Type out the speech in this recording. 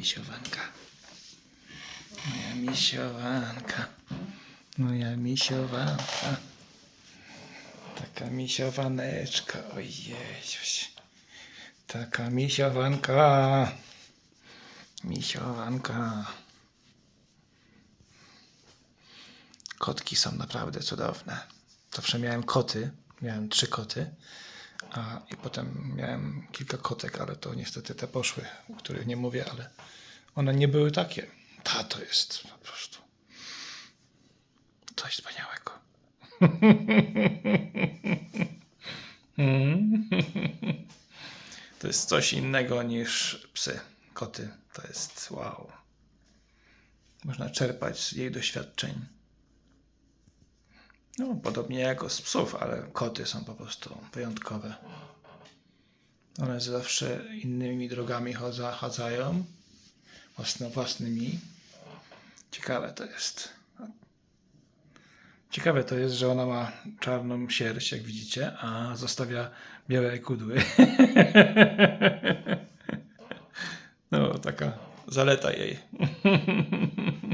misiowanka. Moja misiowanka. Moja misiowanka. Taka misiowaneczka. Ojej. Taka misiowanka. Misiowanka. Kotki są naprawdę cudowne. Zawsze miałem koty. Miałem trzy koty. A, I potem miałem kilka kotek, ale to niestety te poszły, o których nie mówię, ale one nie były takie. Ta to jest po prostu coś wspaniałego. To jest coś innego niż psy, koty. To jest wow. Można czerpać z jej doświadczeń. No, podobnie jak z psów, ale koty są po prostu wyjątkowe. One zawsze innymi drogami chodza, chadzają, własno, własnymi. Ciekawe to jest. Ciekawe to jest, że ona ma czarną sierść, jak widzicie, a zostawia białe kudły. No, taka zaleta jej.